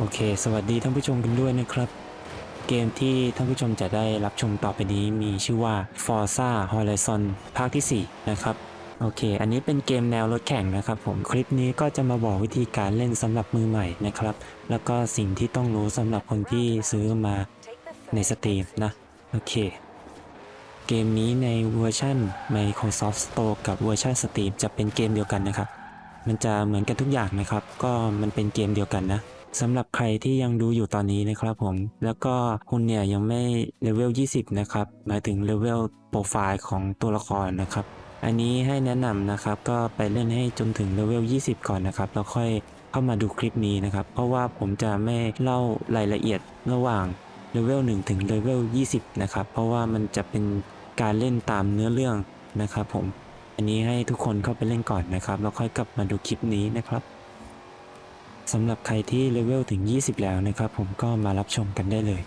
โอเค สวัสดีท่านผู้ชมกันด้วยนะครับ เกมที่ท่านผู้ชมจะได้รับชมต่อไปนี้มีชื่อว่า Forza Horizon ภาคที่ 4 นะครับ โอเค อันนี้เป็นเกมแนวรถแข่งนะครับผม คลิปนี้ก็จะมาบอกวิธีการเล่นสำหรับมือใหม่นะครับ แล้วก็สิ่งที่ต้องรู้สำหรับคนที่ซื้อมาในสตรีมนะ โอเค เกมนี้ในเวอร์ชัน Microsoft Store กับเวอร์ชัน Steam จะเป็นเกมเดียวกันนะครับ มันจะเหมือนกันทุกอย่างนะครับ ก็มันเป็นเกมเดียวกันนะ สำหรับใครที่ยังดูอยู่ตอนนี้นะครับผม แล้วก็คุณเนี่ยยังไม่เลเวล 20 นะครับ หมายถึงเลเวลโปรไฟล์ของตัวละครนะครับ อันนี้ให้แนะนำนะครับ ก็ไปเล่นให้จนถึงเลเวล 20 ก่อนนะครับ แล้วค่อยเข้ามาดูคลิปนี้นะครับ เพราะว่าผมจะไม่เล่ารายละเอียดระหว่างเลเวล 1 ถึงเลเวล 20 นะครับ เพราะว่ามันจะเป็นการเล่นตามเนื้อเรื่องนะครับผม อันนี้ให้ทุกคนเข้าไปเล่นก่อนนะครับ แล้วค่อยกลับมาดูคลิปนี้นะครับ สำหรับใครที่เลเวลถึง 20 แล้วนะครับผมก็มารับชมกันได้เลย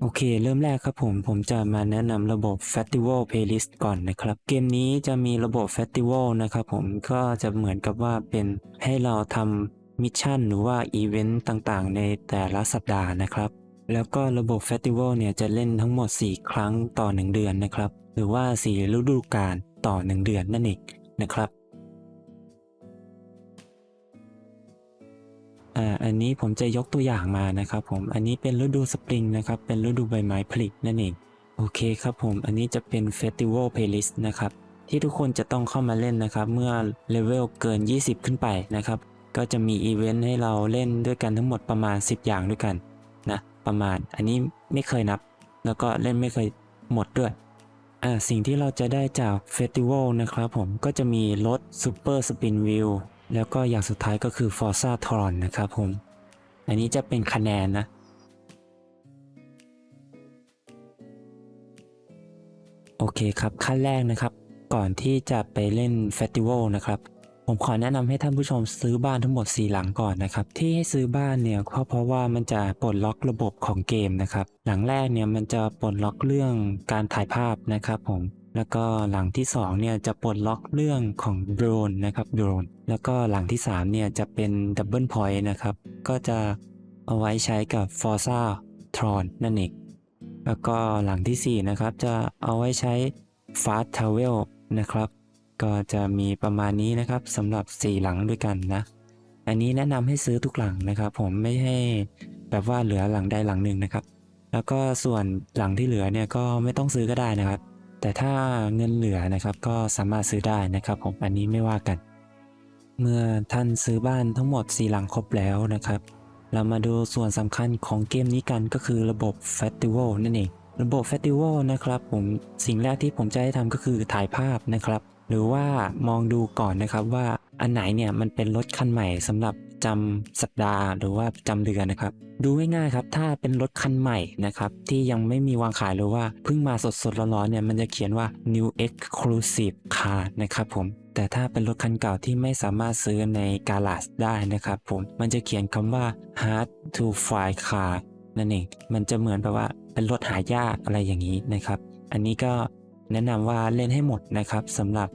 โอเค เริ่มแรกครับผม ผมจะมาแนะนำระบบ Festival Playlist ก่อนนะครับ เกมนี้จะมีระบบ Festival นะครับผมก็จะเหมือนกับว่าเป็นให้เราทำมิชชั่นหรือว่าอีเวนต์ต่างๆ ในแต่ละสัปดาห์นะครับ แล้วก็ระบบ Festival เนี่ยจะเล่นทั้งหมด 4 ครั้งต่อ 1 เดือนนะครับ หรือว่า 4 ฤดูกาลต่อ 1 เดือนนั่นเองนะครับ อ่าอันนี้ผมจะยกตัวอย่างมานะครับผมอันนี้เป็นฤดูสปริงนะครับเป็นฤดูใบไม้ผลินั่นเองโอเคครับผมอันนี้จะเป็น Festival Playlist นะครับที่ทุกคนจะต้องเข้ามาเล่นนะครับเมื่อเลเวลเกิน 20 ขึ้นไปนะครับก็จะมีอีเวนต์ให้เราเล่นด้วยกันทั้งหมดประมาณ 10 อย่างด้วยกันนะประมาณอันนี้ไม่เคยนับ แล้วก็เล่นไม่เคยหมดด้วยอ่าสิ่งที่เราจะได้จากเฟสติวัลนะครับผมก็จะมีรถ Super Spin Wheel แล้วก็อย่างสุดท้ายก็คือ Forza Tron นะครับผม อันนี้จะเป็นคะแนนนะ โอเคครับ ขั้นแรกนะครับ ก่อนที่จะไปเล่นเฟสติวัลนะครับ ผมขอแนะนำให้ท่านผู้ชมซื้อบ้านทั้งหมด 4 หลังก่อนนะครับ ที่ให้ซื้อบ้านเนี่ยก็เพราะว่ามันจะปลดล็อกระบบของเกมนะครับ หลังแรกเนี่ยมันจะปลดล็อกเรื่องการถ่ายภาพนะครับผม แล้วก็หลังที่2เนี่ยจะปลดล็อกเรื่องของโดรนนะครับโดรน แล้วก็หลังที่3เนี่ยจะเป็นดับเบิลพอยต์นะครับ ก็จะเอาไว้ใช้กับ Forza Tron นั่นเอง แล้วก็หลังทีสี่ 4 นะครับ จะเอาไว้ใช้ Fast Travel นะครับ ก็จะมีประมาณนี้นะครับสำหรับ 4 หลังด้วยกันนะ อันนี้แนะนำให้ซื้อทุกหลังนะครับ ผมไม่ให้แบบว่าเหลือหลังใดหลังหนึ่งนะครับ แล้วก็ส่วนหลังที่เหลือเนี่ยก็ไม่ต้องซื้อก็ได้นะครับ แต่ถ้าเงินเหลือนะครับก็สามารถซื้อได้นะครับผมอันนี้ไม่ว่ากัน เมื่อท่านซื้อบ้านทั้งหมด4หลังครบแล้วนะครับ เรามาดูส่วนสำคัญของเกมนี้กันก็คือระบบ Festival นั่นเอง ระบบ Festival นะครับผมสิ่งแรกที่ผมจะให้ทำก็คือถ่ายภาพนะครับ หรือว่ามองดูก่อนนะครับว่าอันไหนเนี่ยมันเป็นรถคันใหม่สำหรับ จำสัปดาห์หรือว่าจำเดือนนะครับ ดูง่ายๆครับ ถ้าเป็นรถคันใหม่นะครับ ที่ยังไม่มีวางขายหรือว่าเพิ่งมาสดๆร้อนๆเนี่ยมันจะเขียนว่า new exclusive car นะครับผมแต่ถ้าเป็นรถคันเก่าที่ไม่สามารถซื้อในกาลาสได้นะครับผม มันจะเขียนคำว่า hard to find car นั่นเอง มันจะเหมือนแบบว่าเป็นรถหายากอะไรอย่างนี้นะครับ อันนี้ก็แนะนำว่าเล่นให้หมดนะครับสำหรับ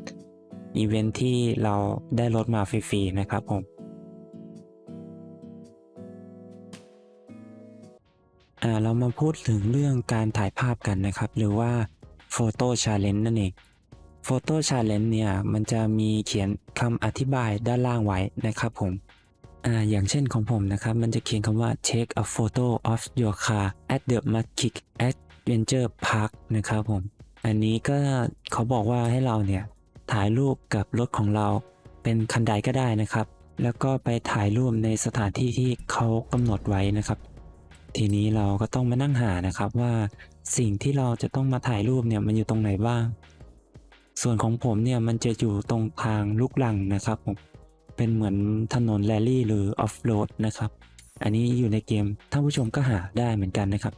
อีเวนท์ที่เราได้รถมาฟรีๆนะครับผม เรามาพูดถึงเรื่องการถ่ายภาพกันนะครับ หรือว่า Photo Challenge นั่นเอง Photo Challenge เนี่ยมันจะมีเขียนคำอธิบายด้านล่างไว้นะครับผมอ่าอย่างเช่นของผมนะครับ มันจะเขียนคำว่า take a photo of your car at the Magic Adventure Park นะครับผม อันนี้ก็เขาบอกว่าให้เราเนี่ยถ่ายรูปกับรถของเราเป็นคันใดก็ได้นะครับ แล้วก็ไปถ่ายรูปในสถานที่ที่เขากำหนดไว้นะครับ ทีนี้เราก็ต้องมานั่งหานะครับว่าสิ่งที่เราจะต้องมาถ่ายรูปเนี่ยมันอยู่ตรงไหนบ้าง ส่วนของผมเนี่ยมันจะอยู่ตรงทางลูกลังนะครับผมเป็นเหมือนถนนแรลลี่หรือออฟโรดนะครับ อันนี้อยู่ในเกมท่านผู้ชมก็หาได้เหมือนกันนะครับ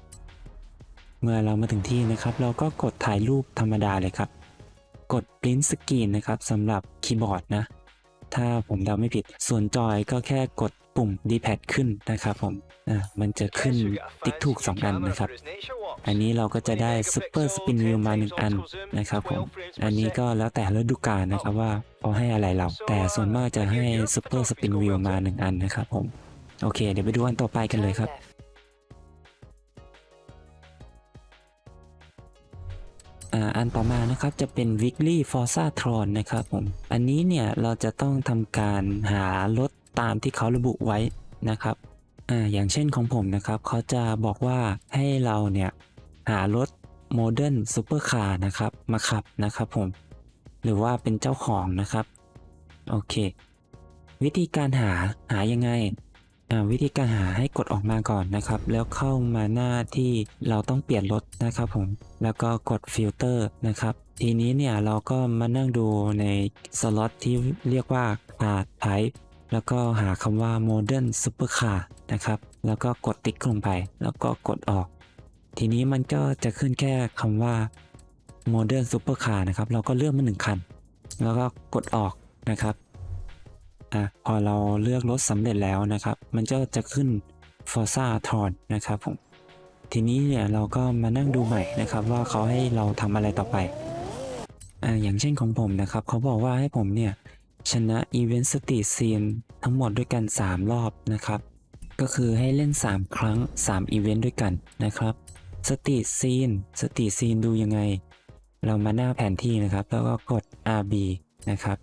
เมื่อเรามาถึงที่นะครับ เราก็กดถ่ายรูปธรรมดาเลยครับ กด print screen นะครับสำหรับคีย์บอร์ดนะ ถ้าผมเดาไม่ผิด ส่วนจอยก็แค่กด ปุ่ม D-pad ขึ้นนะครับผมอ่ามันจะขึ้นติ๊กถูก 2 อันนะครับ อันนี้เราก็จะได้ Super Spin Wheel มา 1 อันนะครับผม อันนี้ก็แล้วแต่ฤดูกาลนะครับว่าเขาให้อะไรเรา แต่ส่วนมากจะให้ Super Spin Wheel มา 1 อันนะครับผม โอเค เดี๋ยวไปดูอันต่อไปกันเลยครับอ่าอันต่อมานะครับจะเป็น weekly forza tron นะครับผม อันนี้เนี่ยเราจะต้องทำการหารถ ตามที่เขาระบุไว้นะครับอ่าอย่างเช่นของผมนะครับ เขาจะบอกว่าให้เราเนี่ยหารถ modern supercar นะครับมาขับนะครับผม หรือว่าเป็นเจ้าของนะครับ โอเค วิธีการหาหายังไงวิธีการหาให้กดออกมาก่อนนะครับ แล้วเข้ามาหน้าที่เราต้องเปลี่ยนรถนะครับผม แล้วก็กดฟิลเตอร์นะครับ ทีนี้เนี่ยเราก็มานั่งดูในสล็อตที่เรียกว่า Car Type แล้วก็หาคำว่า Modern Supercar นะครับ แล้วก็กดติ๊กลงไป แล้วก็กดออก ทีนี้มันก็จะขึ้นแค่คำว่า Modern Supercar นะครับ เราก็เลือกมาหนึ่งคัน แล้วก็กดออกนะครับอะพอเราเลือกรถสำเร็จแล้วนะครับ มันก็จะขึ้น Forza Tron นะครับผมทีนี้เนี่ยเราก็มานั่งดูใหม่นะครับว่าเขาให้เราทำอะไรต่อไปอ่าอย่างเช่นของผมนะครับ เขาบอกว่าให้ผมเนี่ย ชนะ Event Street Scene ทั้งหมดด้วยกัน 3 รอบนะครับ ก็คือให้เล่น 3 ครั้ง3 Event ด้วยกันนะครับ Street Scene Street Scene ดูยังไง เรามาหน้าแผนที่นะครับ แล้วก็กด RB นะครับ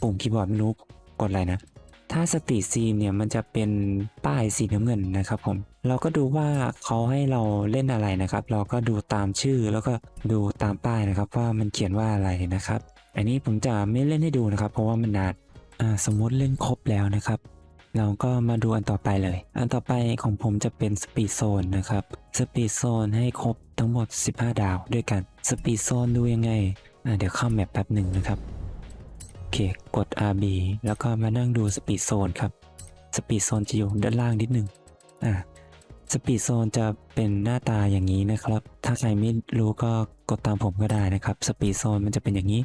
ปุ่มคีย์บอร์ดไม่รู้กดอะไรนะ ถ้าสตรีทซีนเนี่ยมันจะเป็นป้ายสีน้ำเงินนะครับผม เราก็ดูว่าเขาให้เราเล่นอะไรนะครับ เราก็ดูตามชื่อแล้วก็ดูตามป้ายนะครับว่ามันเขียนว่าอะไรนะครับ อันนี้ผมจะไม่เล่นให้ดูนะครับ เพราะว่ามันนานสมมติเล่นครบแล้วนะครับ เราก็มาดูอันต่อไปเลย อันต่อไปของผมจะเป็นสปีดโซนนะครับสปีดโซนให้ครบทั้งหมด 15 ดาวด้วยกันสปีดโซนดูยังไงเดี๋ยวเข้าแมปแป๊บหนึ่งนะครับโอเคกด RB แล้วก็มานั่งดูสปีดโซนครับสปีดโซนจะอยู่ด้านล่างนิดหนึ่งอ่าสปีดโซนจะเป็นหน้าตาอย่างนี้นะครับ ถ้าใครไม่รู้ก็กดตามผมก็ได้นะครับ สปีดโซนมันจะเป็นอย่างนี้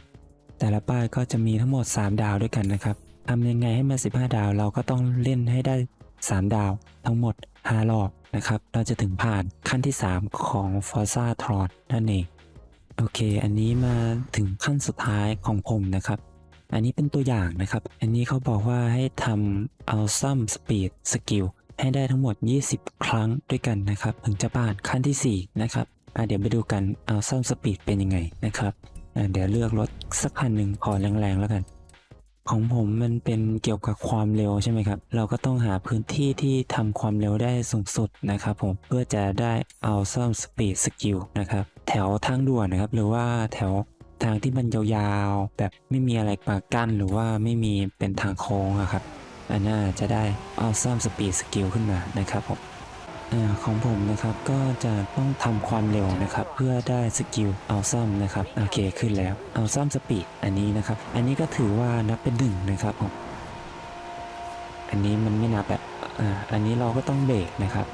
แต่ละป้ายก็จะมีทั้งหมด 3 ดาวด้วยกันนะครับทำยังไงให้มัน15 ดาวเราก็ต้องเล่นให้ได้ 3 ดาว ทั้งหมด 5 รอบนะครับ เราจะถึงผ่านขั้นที่ 3 ของ Forza Tron นั่นเอง โอเค อันนี้มาถึงขั้นสุดท้ายของผมนะครับ อันนี้เป็นตัวอย่างนะครับ อันนี้เขาบอกว่าให้ทำ Awesome Speed Skill ให้ได้ทั้งหมด 20 ครั้งด้วยกันนะครับ ถึงจะผ่านขั้นทีสี่4 นะครับเดี๋ยวไปดูกัน Awesome Speed เป็นยังไงนะครับ เดี๋ยวเลือกรถสักคันหนึ่งขอแรงๆแล้วกัน ของผมมันเป็นเกี่ยวกับความเร็วใช่ไหมครับ เราก็ต้องหาพื้นที่ที่ทำความเร็วได้สูงสุดนะครับผมเพื่อจะได้ Awesome Speed Skill นะครับแถวทางด่วนนะครับ หรือว่าแถวทางที่มันยาวๆ แบบไม่มีอะไรมากั้นหรือว่าไม่มีเป็นทางโค้งอะครับอันน่าจะได้เอาซ้ำสปีดสกิลขึ้นมานะครับผม ของผมนะครับก็จะต้องทำความเร็วนะครับ เพื่อได้สกิลเอาซ้ำนะครับโอเคขึ้นแล้วเอาซ้ำสปีดอันนี้นะครับ อันนี้ก็ถือว่านับเป็นหนึ่งนะครับผมอันนี้มันไม่นับแบบอ่าอันนี้เราก็ต้องเบรกนะครับ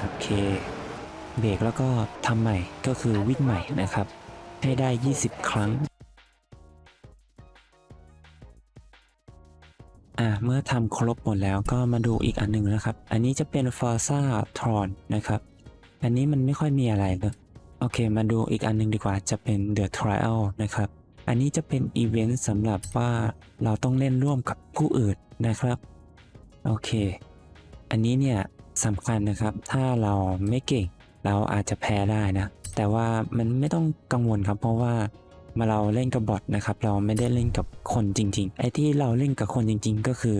โอเคเบรกแล้วก็ทำใหม่ก็คือวิ่งใหม่นะครับ ให้ได้ 20 ครั้ง อ่าเมื่อทำครบหมดแล้วก็มาดูอีกอันหนึ่งนะครับ อันนี้จะเป็น Forza Tron นะครับ อันนี้มันไม่ค่อยมีอะไรเลยโอเค มาดูอีกอันหนึงดีกว่าจะเป็น The Trial นะครับ อันนี้จะเป็นอีเวนต์สำหรับว่าเราต้องเล่นร่วมกับผู้อื่นนะครับ โอเค อันนี้เนี่ยสำคัญนะครับ ถ้าเราไม่เก่งเราอาจจะแพ้ได้นะ แต่ว่ามันไม่ต้องกังวลครับเพราะว่า มาเราเล่นกับบอทนะครับ เราไม่ได้เล่นกับคนจริง ๆ ไอ้ที่เราเล่นกับคนจริง ๆ ก็คือ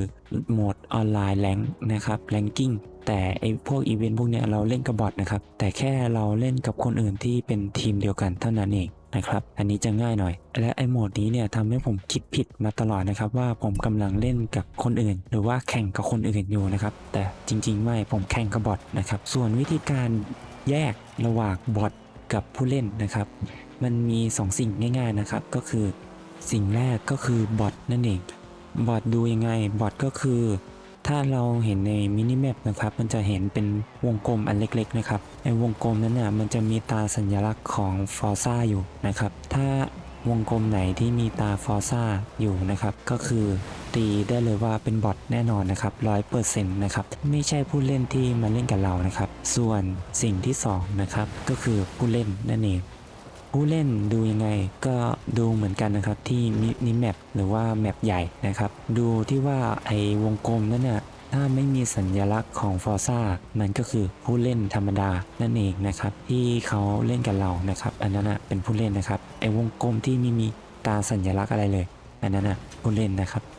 โหมดออนไลน์แรงนะครับแรงกิ้งแต่ไอ้พวกอีเวนต์พวกเนี้ยเราเล่นกับบอทนะครับ แต่แค่เราเล่นกับคนอื่นที่เป็นทีมเดียวกันเท่านั้นเองนะครับ อันนี้จะง่ายหน่อย และไอ้โหมดนี้เนี่ยทำให้ผมคิดผิดมาตลอดนะครับ ว่าผมกำลังเล่นกับคนอื่น หรือว่าแข่งกับคนอื่นอยู่นะครับ แต่จริง ๆ ไม่ผมแข่งกับบอทนะครับ ส่วนวิธีการแยกระหว่างบอทกับผู้เล่นนะครับ มันมี2สิ่งง่ายๆนะครับ ก็คือสิ่งแรกก็คือบอทนั่นเอง บอทดูยังไง บอทก็คือ ถ้าเราเห็นในมินิแมปนะครับ มันจะเห็นเป็นวงกลมอันเล็กๆนะครับ ไอ้วงกลมนั้นน่ะมันจะมีตาสัญลักษณ์ของฟอร์ซ่าอยู่นะครับ ถ้าวงกลมไหนที่มีตาฟอร์ซ่าอยู่นะครับ ก็คือตีได้เลยว่าเป็นบอทแน่นอนนะครับร้อยเปอร์เซ็นต์นะครับ ไม่ใช่ผู้เล่นที่มาเล่นกับเรานะครับ ส่วนสิ่งที่สองนะครับ ก็คือผู้เล่นนั่นเอง ผู้เล่นดูยังไงก็ดูเหมือนกันนะครับที่นิแมปหรือว่าแมปใหญ่นะครับ ดูที่ว่าไอ้วงกลมนั่นน่ะถ้าไม่มีสัญลักษณ์ของฟอร์ซ่ามันก็คือผู้เล่นธรรมดานั่นเองนะครับ ที่เขาเล่นกับเรานะครับ อันนั้นนะเป็นผู้เล่นนะครับไอ้วงกลมที่ไม่มีตาสัญลักษณ์อะไรเลย อันนั้นนะผู้เล่นนะครับ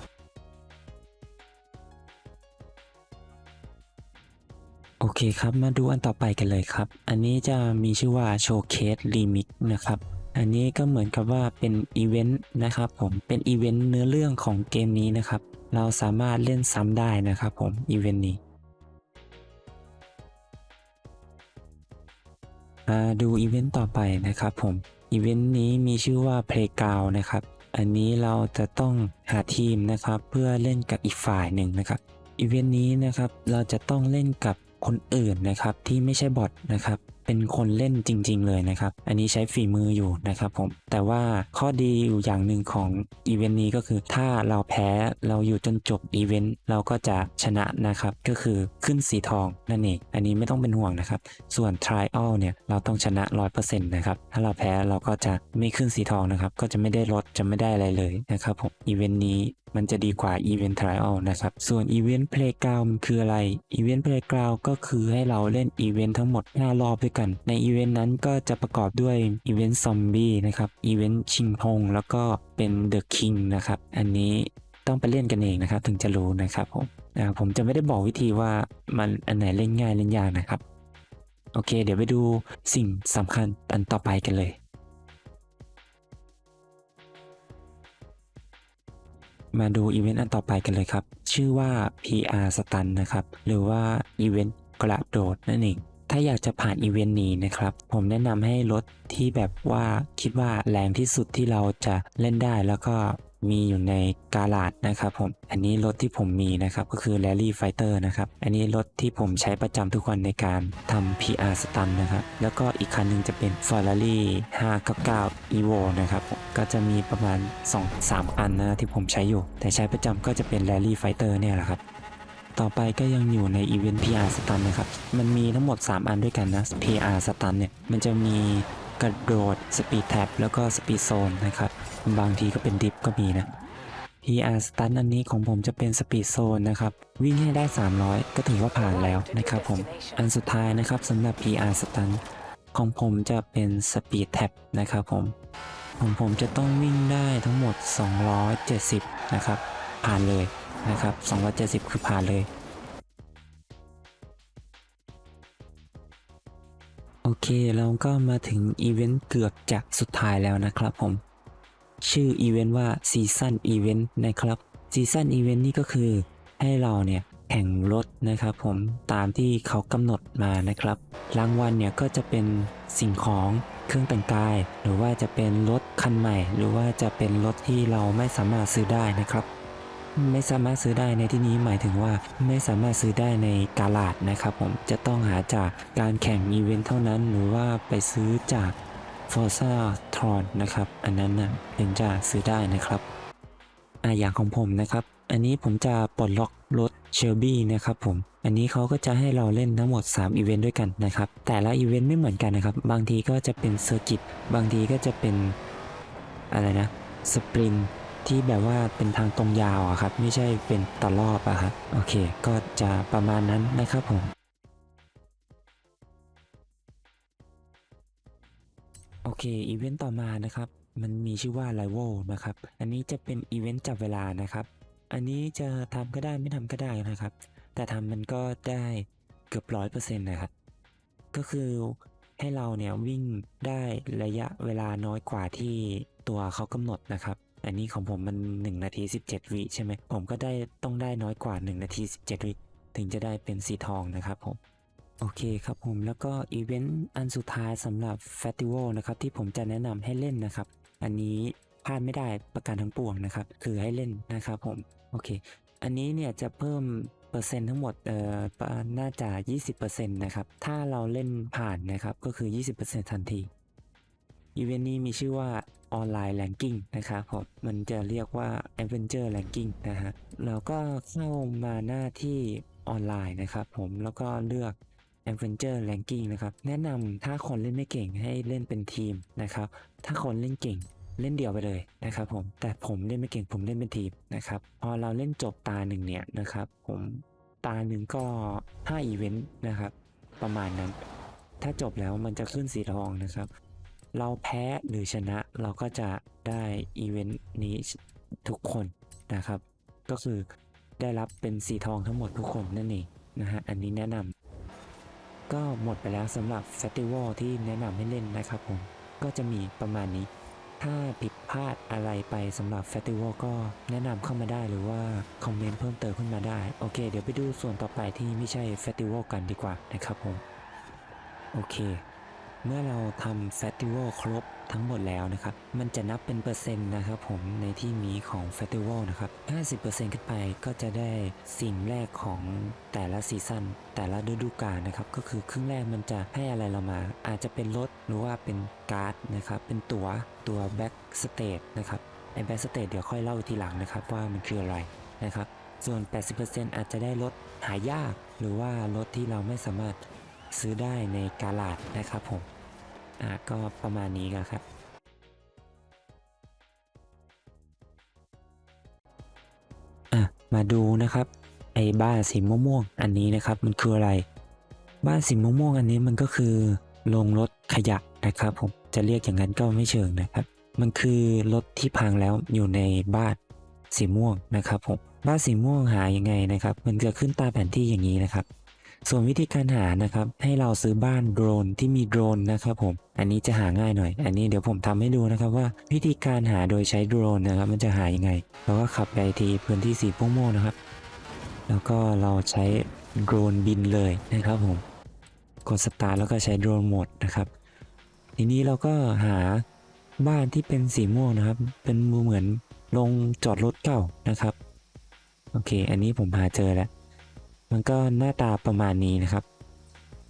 อเคครับ มาดูอันต่อไปกันเลยครับ อันนี้จะมีชื่อว่า Showcase Remix นะครับ อันนี้ก็เหมือนกับว่าเป็นอีเวนต์นะครับผม เป็นอีเวนต์เนื้อเรื่องของเกมนี้นะครับ เราสามารถเล่นซ้ำได้นะครับผม อีเวนต์นี้มาดูอีเวนต์ต่อไปนะครับผม อีเวนต์นี้มีชื่อว่า Playground นะครับ อันนี้เราจะต้องหาทีมนะครับ เพื่อเล่นกับอีกฝ่ายหนึ่งนะครับ อีเวนต์นี้นะครับเราจะต้องเล่นกับ คนอื่นนะครับที่ไม่ใช่บอทนะครับ เป็นคนเล่นจริง ๆ เลยนะครับ อันนี้ใช้ฝีมืออยู่นะครับผม แต่ว่าข้อดีอยู่อย่างหนึ่งของอีเวนต์นี้ก็คือถ้าเราแพ้เราอยู่จนจบอีเวนต์เราก็จะชนะนะครับ ก็คือขึ้นสีทองนั่นเอง อันนี้ไม่ต้องเป็นห่วงนะครับ ส่วน trial เนี่ยเราต้องชนะ 100%นะครับ ถ้าเราแพ้เราก็จะไม่ขึ้นสีทองนะครับ ก็จะไม่ได้ลดจะไม่ได้อะไรเลยนะครับผม อีเวนต์นี้มันจะดีกว่าอีเวนต์ trial นะครับ ส่วนอีเวนต์ playground มันคืออะไรอีเวนต์ playground ก็คือให้เราเล่นอีเวนต์ทั้งหมด 5 รอบด้วยกันในอีเวนต์นั้นก็จะประกอบด้วยอีเวนต์ซอมบี้นะครับอีเวนต์ชิงธงแล้วก็เป็น The King นะครับอันนี้ต้องไปเล่นกันเองนะครับถึงจะรู้นะครับผมผมจะไม่ได้บอกวิธีว่ามันอันไหนเล่นง่ายเล่นยากนะครับโอเค เดี๋ยวไปดูสิ่งสำคัญอันต่อไปกันเลย มาดูอีเวนต์อันต่อไปกันเลยครับ ชื่อว่า PR Stun นะครับ หรือว่าอีเวนต์กระโดดนั่นเอง ถ้าอยากจะผ่านอีเวนต์นี้นะครับ ผมแนะนำให้รถที่แบบว่าคิดว่าแรงที่สุดที่เราจะเล่นได้แล้วก็มีอยู่ในกาลาดนะครับผม อันนี้รถที่ผมมีนะครับก็คือ Rally Fighter นะครับ อันนี้รถที่ผมใช้ประจำทุกวันในการทำ PR Stun นะครับ แล้วก็อีกคันหนึงจะเป็น Ferrari 599 Evo นะครับผมก็จะมีประมาณ 2-3 อันนะที่ผมใช้อยู่ แต่ใช้ประจำก็จะเป็น Rally Fighter เนี่ยแหละครับ ต่อไปก็ยังอยู่ในอีเวนต์ PR Stun นะครับ มันมีทั้งหมด 3 อันด้วยกันนะ PR Stun เนี่ย มันจะมีกระโดด Speed Tap แล้วก็ Speed Zone นะครับ บางทีก็เป็นดิฟก็มีนะ PR Stun อันนี้ของผมจะเป็น Speed Zone นะครับ วิ่งให้ได้ 300 ก็ถือว่าผ่านแล้วนะครับผม อันสุดท้ายนะครับสำหรับ PR Stun ของผมจะเป็น Speed Tap นะครับผมของผมจะต้องวิ่งได้ทั้งหมด 270 นะครับ ผ่านเลย นะครับ 270 คือผ่านเลย โอเค เราก็มาถึงอีเวนต์เกือบจะสุดท้ายแล้วนะครับผม ชื่ออีเวนต์ว่าซีซั o นอีเวนต์นะครับซีซั o นอีเวนต์นี่ก็คือให้เราเนี่ยแข่งรถนะครับผมตามที่เขากำหนดมานะครับ รางวัลเนี่ยก็จะเป็นสิ่งของเครื่องแต่งกาย หรือว่าจะเป็นรถคันใหม่ หรือว่าจะเป็นรถที่เราไม่สามารถซื้อได้นะครับ ไม่สามารถซื้อได้ในที่นี้หมายถึงว่าไม่สามารถซื้อได้ในกาลาดนะครับผมจะต้องหาจากการแข่งอีเวนต์เท่านั้นหรือว่าไปซื้อจาก Forza Tron นะครับ อันนั้นนะถึงจะซื้อได้นะครับอะอย่างของผมนะครับ อันนี้ผมจะปลดล็อกรถ Shelby นะครับผม อันนี้เขาก็จะให้เราเล่นทั้งหมด 3 อีเวนต์ด้วยกันนะครับ แต่ละอีเวนต์ไม่เหมือนกันนะครับ บางทีก็จะเป็นเซอร์กิต บางทีก็จะเป็นอะไรนะ สปริน ที่แบบว่าเป็นทางตรงยาวอะครับ ไม่ใช่เป็นต่อรอบอะครับ โอเค ก็จะประมาณนั้นนะครับผม โอเค อีเวนต์ต่อมานะครับ มันมีชื่อว่า r i v a l นะครับ อันนี้จะเป็นอีเวนต์จับเวลานะครับ อันนี้จะทำก็ได้ไม่ทำก็ได้นะครับ แต่ทำมันก็ได้เกือบร้อยเปอร์เซ็นต์นะครับ ก็คือให้เราเนี่ยวิ่งได้ระยะเวลาน้อยกว่าที่ตัวเขากำหนดนะครับ อันนี้ของผมมัน 1 นาที 17 วิใช่ไหม ผมก็ได้ต้องได้น้อยกว่า 1 นาที 17 วิถึงจะได้เป็นสีทองนะครับผม โอเคครับผมแล้วก็อีเวนต์อันสุดท้ายสำหรับเฟสติวัลนะครับที่ผมจะแนะนำให้เล่นนะครับ อันนี้พลาดไม่ได้ประการทั้งปวงนะครับ คือให้เล่นนะครับผม โอเค อันนี้เนี่ยจะเพิ่มเปอร์เซ็นต์ทั้งหมดเอ่อประมาณน่าจะ 20%นะครับ ถ้าเราเล่นผ่านนะครับ ก็คือ 20%ทันที อีเวนต์นี้มีชื่อว่าออนไลน์แ a งกิ้งนะครับผมมันจะเรียกว่า Adventure Ranking นะฮะเราก็เข้ามาหน้าที่ออนไลน์นะครับผมแล้วก็เลือก Adventure Ranking นะครับ แนะนำถ้าคนเล่นไม่เก่งให้เล่นเป็นทีมนะครับ ถ้าคนเล่นเก่งเล่นเดี่ยวไปเลยนะครับผม แต่ผมเล่นไม่เก่งผมเล่นเป็นทีมนะครับ พอเราเล่นจบตาหนึ่งเนี่ยนะครับ ผมตาหนึ่งก็5อีเวนต์นะครับ ประมาณนั้น ถ้าจบแล้วมันจะขึ้นสีทองนะครับ เราแพ้หรือชนะเราก็จะได้อีเวนต์นี้ทุกคนนะครับ ก็คือได้รับเป็นสีทองทั้งหมดทุกคนนั่นเองนะฮะอันนี้แนะนำก็หมดไปแล้วสำหรับเฟสติวัลที่แนะนำให้เล่นนะครับผมก็จะมีประมาณนี้ ถ้าผิดพลาดอะไรไปสำหรับเฟสติวัลก็แนะนำเข้ามาได้หรือว่าคอมเมนต์เพิ่มเติมขึ้นมาได้ โอเค เดี๋ยวไปดูส่วนต่อไปที่ไม่ใช่เฟสติวัลกันดีกว่านะครับผม โอเค เมื่อเราทำเฟสติวัลครบทั้งหมดแล้วนะครับ มันจะนับเป็นเปอร์เซ็นต์นะครับผมในที่นี้ของเฟสติวัลนะครับ 50%ขึ้นไปก็จะได้สิ่งแรกของแต่ละซีซั่นแต่ละฤดูกาลนะครับ ก็คือครึ่งแรกมันจะให้อะไรเรามา อาจจะเป็นรถหรือว่าเป็นการ์ดนะครับ เป็นตัว๋วตัวแบ็กสเตทนะครับไอแบ็กสเตทเดี๋ยวค่อยเล่าทีหลังนะครับว่ามันคืออะไรนะครับ ส่วน 80%อาจจะได้รถหายาก หรือว่ารถที่เราไม่สามารถ ซื้อได้ในกาลาดนะครับผมอ่าก็ประมาณนี้กันครับอะมาดูนะครับ ไอ้บ้านสีม่วงๆอันนี้นะครับมันคืออะไร บ้านสีม่วงๆอันนี้มันก็คือโรงรถขยะนะครับ ผมจะเรียกอย่างนั้นก็ไม่เชิงนะครับ มันคือรถที่พังแล้วอยู่ในบ้านสีม่วงนะครับผมบ้านสีม่วงหายังไงนะครับ มันจะขึ้นตาแผนที่อย่างนี้นะครับ ส่วนวิธีการหานะครับ ให้เราซื้อบ้านโดรนที่มีโดรนนะครับผม อันนี้จะหาง่ายหน่อย อันนี้เดี๋ยวผมทำให้ดูนะครับว่าวิธีการหาโดยใช้โดรนนะครับ มันจะหายังไงเราก็ขับไปที่พื้นที่สีม่วงๆนะครับ แล้วก็เราใช้โดรนบินเลยนะครับผม กดสตาร์แล้วก็ใช้โดรนโหมดนะครับ ทีนี้เราก็หาบ้านที่เป็นสีม่วงนะครับ เป็นเหมือนลงจอดรถเก่านะครับ โอเค อันนี้ผมหาเจอแล้ว มันก็หน้าตาประมาณนี้นะครับ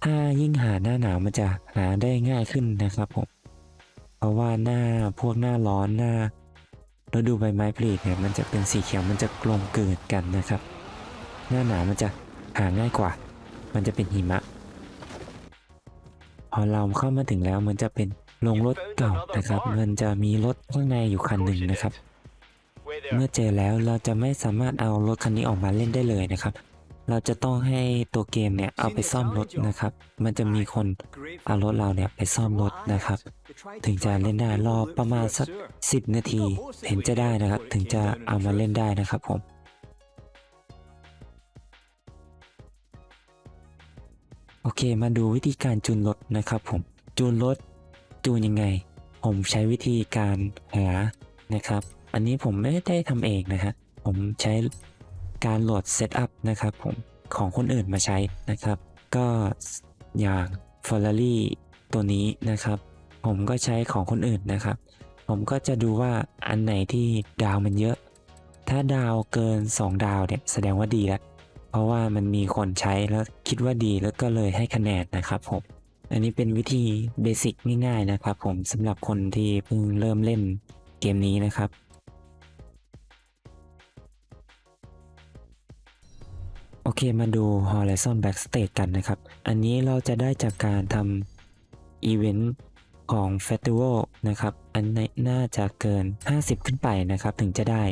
ถ้ายิ่งหาหน้าหนาวมันจะหาได้ง่ายขึ้นนะครับผม เพราะว่าหน้าพวกหน้าร้อนหน้าฤดูใบไม้ผลิเนี่ยมันจะเป็นสีเขียวมันจะกลมเกลืนกันนะครับ หน้าหนาวมันจะหาง่ายกว่า มันจะเป็นหิมะ พอเราเข้ามาถึงแล้วมันจะเป็นโรงรถเก่านะครับ มันจะมีรถข้างในอยู่คันหนึ่งนะครับ เมื่อเจอแล้วเราจะไม่สามารถเอารถคันนี้ออกมาเล่นได้เลยนะครับ เราจะต้องให้ตัวเกมเนี่ยเอาไปซ่อมรถนะครับ มันจะมีคนเอารถเราเนี่ยไปซ่อมรถนะครับ ถึงจะเล่นได้รอประมาณสัก10นาทีเห็นจะได้นะครับ ถึงจะเอามาเล่นได้นะครับผมโอเคมาดูวิธีการจูนรถนะครับผมจูนรถจูนยังไง ผมใช้วิธีการหานะครับ อันนี้ผมไม่ได้ทำเองนะฮะผมใช้ การโหลดเซตอัพนะครับผมของคนอื่นมาใช้นะครับ ก็อย่าง Ferrari ตัวนี้นะครับ ผมก็ใช้ของคนอื่นนะครับ ผมก็จะดูว่าอันไหนที่ดาวมันเยอะ ถ้าดาวเกิน 2 ดาวเนี่ยแสดงว่าดีแล้วเพราะว่ามันมีคนใช้แล้วคิดว่าดีแล้วก็เลยให้คะแนนนะครับผมอันนี้เป็นวิธีเบสิกง่ายๆนะครับ ผมสำหรับคนที่เพิ่งเริ่มเล่นเกมนี้นะครับ อเคมาดู Horizon Backstage กันนะครับ อันนี้เราจะได้จากการทำอีเวนต์ของ Festival นะครับ อันนี้น่าจะเกิน 50 ขึ้นไปนะครับ ถึงจะได้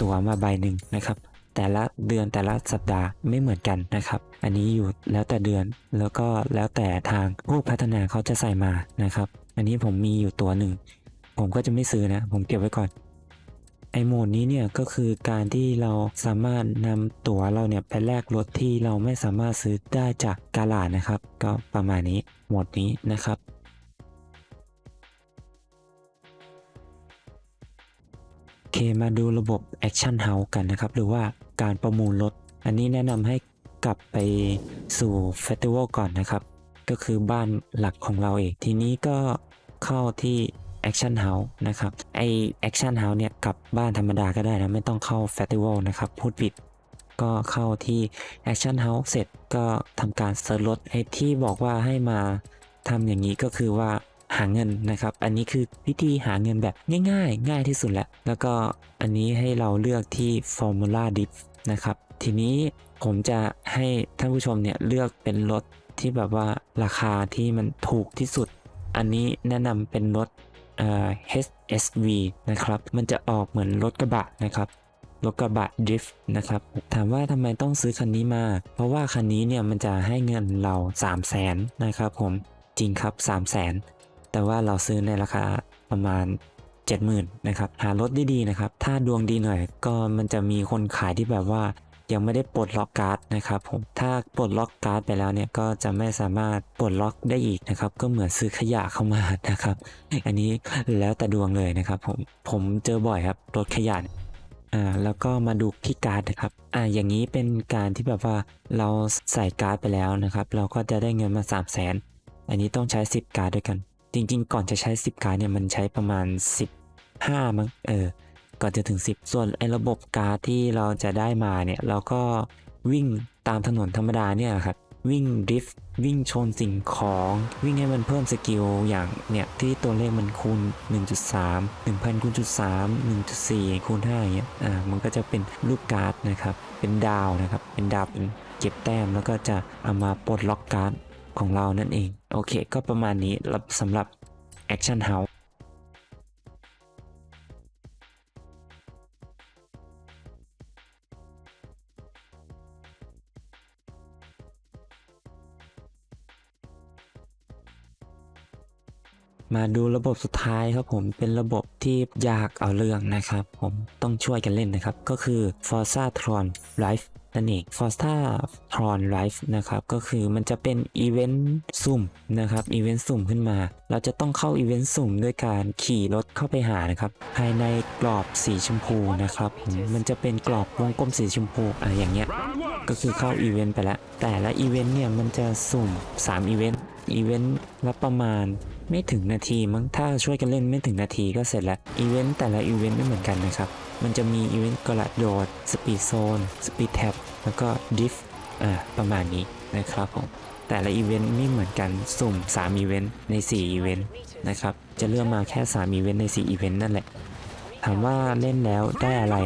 ตั๋วมาใบหนึ่งนะครับ แต่ละเดือนแต่ละสัปดาห์ไม่เหมือนกันนะครับ อันนี้อยู่แล้วแต่เดือนแล้วก็แล้วแต่ทางผู้พัฒนาเขาจะใส่มานะครับ อันนี้ผมมีอยู่ตัวหนึ่ง ผมก็จะไม่ซื้อนะ ผมเก็บไว้ก่อน ไอโหมดนี้เนี่ยก็คือการที่เราสามารถนำตั๋วเราเนี่ยไปแลกรถที่เราไม่สามารถซื้อได้จากกาลาดนะครับ ก็ประมาณนี้โหมดนี้นะครับโอเคมาดูระบบ Action House กันนะครับ หรือว่าการประมูลรถ อันนี้แนะนำให้กลับไปสู่ Festival ก่อนนะครับ ก็คือบ้านหลักของเราเอง ทีนี้ก็เข้าที่ Action House นะครับไอ Action House เนี่ยกลับบ้านธรรมดาก็ได้นะไม่ต้องเข้า Festival นะครับพูดผิดก็เข้าที่ Action House เสร็จก็ทำการเซิร์ชรถไอที่บอกว่าให้มาทำอย่างนี้ก็คือว่าหาเงินนะครับ อันนี้คือวิธีหาเงินแบบง่ายๆ ง่ายที่สุดแหล้วแล้วก็อันนี้ให้เราเลือกที่ Formula Diff นะครับ ทีนี้ผมจะให้ท่านผู้ชมเนี่ยเลือกเป็นรถที่แบบว่าราคาที่มันถูกที่สุด อันนี้แนะนำเป็นรถ HSV นะครับ มันจะออกเหมือนรถกระบะนะครับรถกระบะดริฟต์นะครับ ถามว่าทำไมต้องซื้อคันนี้มา เพราะว่าคันนี้เนี่ยมันจะให้เงินเรา 3 0 0แสนนะครับผม จริงครับ 3 0 0แสน แต่ว่าเราซื้อในราคาประมาณ 70,000นะครับ หารถดีๆนะครับ ถ้าดวงดีหน่อยก็มันจะมีคนขายที่แบบว่า ยังไม่ได้ปลดล็อกการ์ดนะครับผมถ้าปลดล็อกการ์ดไปแล้วเนี่ยก็จะไม่สามารถปลดล็อกได้อีกนะครับก็เหมือนซื้อขยะเข้ามานะครับ อันนี้แล้วแต่ดวงเลยนะครับผมผมเจอบ่อยครับรถขยะอ่าแล้วก็มาดูที่การ์ดนะครับอ่าอย่างนี้เป็นการที่แบบว่าเราใส่การ์ดไปแล้วนะครับ เราก็จะได้เงินมา 3 0 0แสนอันนี้ต้องใช้ 10 การ์ดด้วยกัน จริง ๆ ก่อนจะใช้ 10 การ์ดเนี่ยมันใช้ประมาณ 15มั้งเออ ก่อนจะถึง 10 ส่วนไอ้ระบบการ์ดที่เราจะได้มาเนี่ยเราก็วิ่งตามถนนธรรมดาเนี่ยครับวิ่งดริฟต์วิ่งชนสิ่งของ วิ่งให้มันเพิ่มสกิลอย่างเนี่ยที่ตัวเลขมันคูณ 1.3 1000คูณจุด3 1.4คูณ5อย่างเงี้ยอ่ามันก็จะเป็นรูปการ์ดนะครับ เป็นดาวนะครับ เป็นดาวเป็นเก็บแต้มแล้วก็จะเอามาปลดล็อกการ์ดของเรานั่นเอง โอเค ก็ประมาณนี้สำหรับ Action House มาดูระบบสุดท้ายครับผมเป็นระบบที่ยากเอาเรื่องนะครับ ผมต้องช่วยกันเล่นนะครับ ก็คือ Forza Tron Live นั่นเอง Forza Tron Live นะครับ ก็คือมันจะเป็นอีเวนต์สุ่มนะครับอีเวนต์สุ่มขึ้นมา เราจะต้องเข้าอีเวนต์สุ่มด้วยการขี่รถเข้าไปหานะครับ ภายในกรอบสีชมพูนะครับผมมันจะเป็นกรอบวงกลมสีชมพูอะไรอย่างเงี้ยก็คือเข้าอีเวนต์ไปแล้ว แต่ละอีเวนต์เนี่ยมันจะสุ่ม 3 อีเวนต์อีเวนต์ละประมาณ ไม่ถึงนาทีมั้งถ้าช่วยกันเล่นไม่ถึงนาทีก็เสร็จแล้วอีเวนต์แต่ละอีเวนต์ไม่เหมือนกันนะครับ มันจะมีอีเวนต์กระโดดสปีดโซนสปีดแท็บแล้วก็ดิฟอ่าประมาณนี้นะครับผมแต่ละอีเวนต์ไม่เหมือนกันสุ่ม3อีเวนต์ใน 4 อีเวนต์นะครับ จะเลือกมาแค่ 3 อีเวนต์ใน 4 อีเวนต์นั่นแหละ ถามว่าเล่นแล้วได้อะไร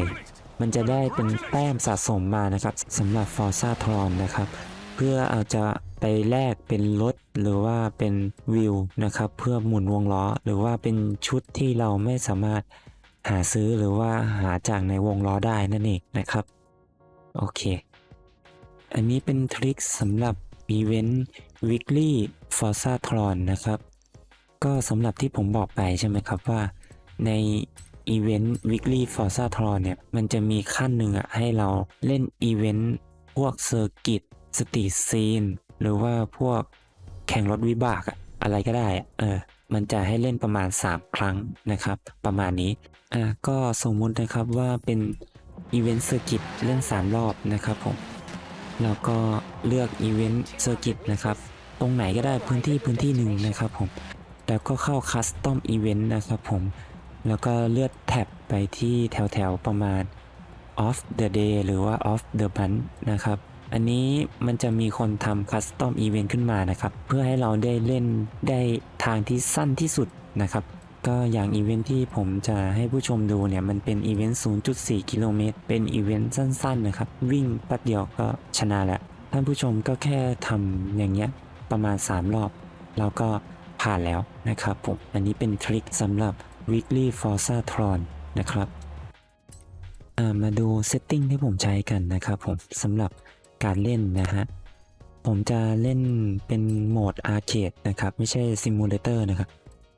มันจะได้เป็นแต้มสะสมมานะครับสำหรับ Forza Tron นะครับ เพื่อเอาจะ ไปแลกเป็นรถหรือว่าเป็นวิวนะครับเพื่อหมุนวงล้อ หรือว่าเป็นชุดที่เราไม่สามารถหาซื้อหรือว่าหาจากในวงล้อได้นั่นเองนะครับโอเค อันนี้เป็นทริคสำหรับอีเวนต์ weekly Forza Tron นะครับ ก็สำหรับที่ผมบอกไปใช่ไหมครับว่าในอีเวนต์ weekly Forza Tron เนี่ย มันจะมีขั้นหนึ่งอะให้เราเล่นอีเวนต์พวกเซอร์กิตสตีซีน หรือว่าพวกแข่งรถวิบากอะอะไรก็ได้อะเออมันจะให้เล่นประมาณ 3 ครั้งนะครับ ประมาณนี้อ่าก็สมมุตินะครับว่าเป็นอีเวนต์เซอร์กิตเล่น 3 รอบนะครับผมแล้วก็เลือกอีเวนต์เซอร์กิตนะครับ ตรงไหนก็ได้พื้นที่พื้นที่หนึ่งนะครับผมแล้วก็เข้าคัสตอมอีเวนต์นะครับผมแล้วก็เลือกแท็บไปที่แถวๆ ประมาณ off the day หรือว่า off the month นะครับ อันนี้มันจะมีคนทำคัสตอมอีเวนต์ขึ้นมานะครับ เพื่อให้เราได้เล่นได้ทางที่สั้นที่สุดนะครับก็อย่างอีเวนต์ที่ผมจะให้ผู้ชมดูเนี่ย มันเป็นอีเวนต์0.4 กิโลเมตร เป็นอีเวนต์สั้นๆนะครับ วิ่งแป๊บเดียวก็ชนะแล้ว ท่านผู้ชมก็แค่ทำอย่างเงี้ยประมาณ 3 รอบ แล้วก็ผ่านแล้วนะครับผม อันนี้เป็นทริคสำหรับ weekly Forza Tron นะครับ มาดู setting ที่ผมใช้กันนะครับผมสำหรับ การเล่นนะฮะ ผมจะเล่นเป็นโหมดอาร์เคดนะครับ ไม่ใช่ซิมูเลเตอร์นะครับ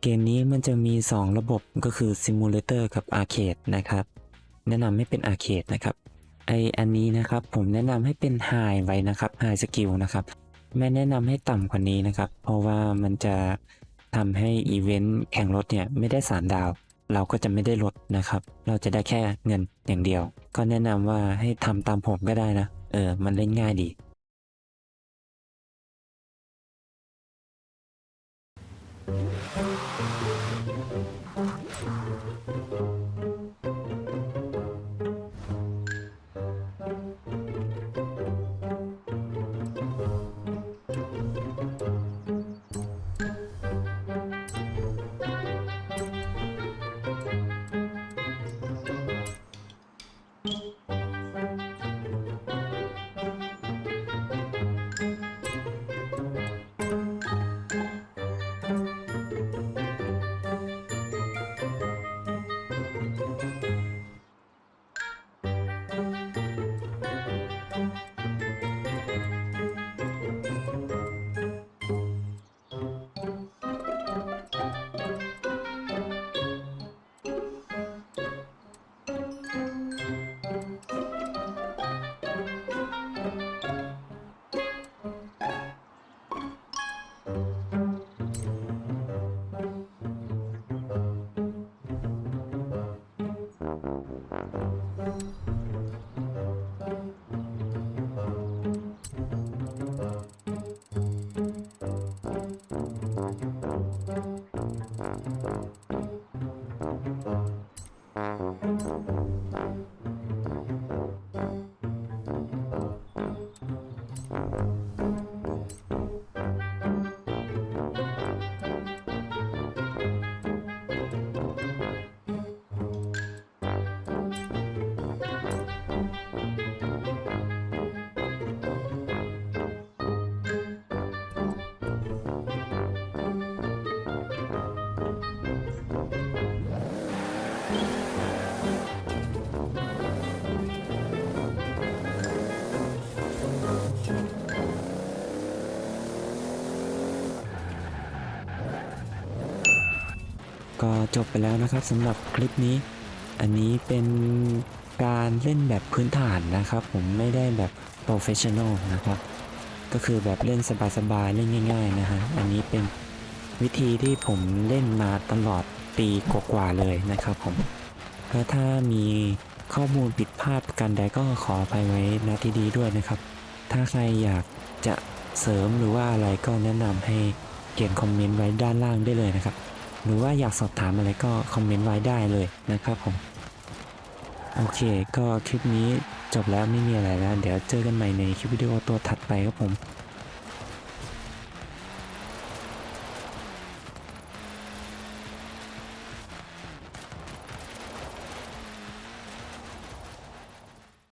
เกมนี้มันจะมี 2 ระบบก็คือซิมูเลเตอร์กับอาร์เคดนะครับ แนะนำให้เป็นอาร์เคดนะครับไออันนี้นะครับผมแนะนำให้เป็นไฮไว้นะครับไฮสกิลนะครับไม่แนะนำให้ต่ำกว่านี้นะครับ เพราะว่ามันจะทำให้อีเวนต์แข่งรถเนี่ยไม่ได้สามดาว เราก็จะไม่ได้ลดนะครับ เราจะได้แค่เงินอย่างเดียว ก็แนะนำว่าให้ทำตามผมก็ได้นะ เออ มันเล่นง่ายดี ก็จบไปแล้วนะครับสำหรับคลิปนี้ อันนี้เป็นการเล่นแบบพื้นฐานนะครับ ผมไม่ได้แบบโปรเฟชชั่นอลนะครับ ก็คือแบบเล่นสบายๆ เล่นง่าย ๆ นะฮะ อันนี้เป็นวิธีที่ผมเล่นมาตลอดปีกว่าๆเลยนะครับผมแล้วถ้ามีข้อมูลผิดพลาดกันใดก็ขออภัยไว้ณที่ดีด้วยนะครับ ถ้าใครอยากจะเสริมหรือว่าอะไรก็แนะนำให้เขียนคอมเมนต์ไว้ด้านล่างได้เลยนะครับ หรือว่าอยากสอบถามอะไรก็คอมเมนต์ไว้ได้เลยนะครับผม โอเค ก็คลิปนี้จบแล้วไม่มีอะไรแล้ว เดี๋ยวเจอกันใหม่ในคลิปวิดีโอตัวถัดไปครับผม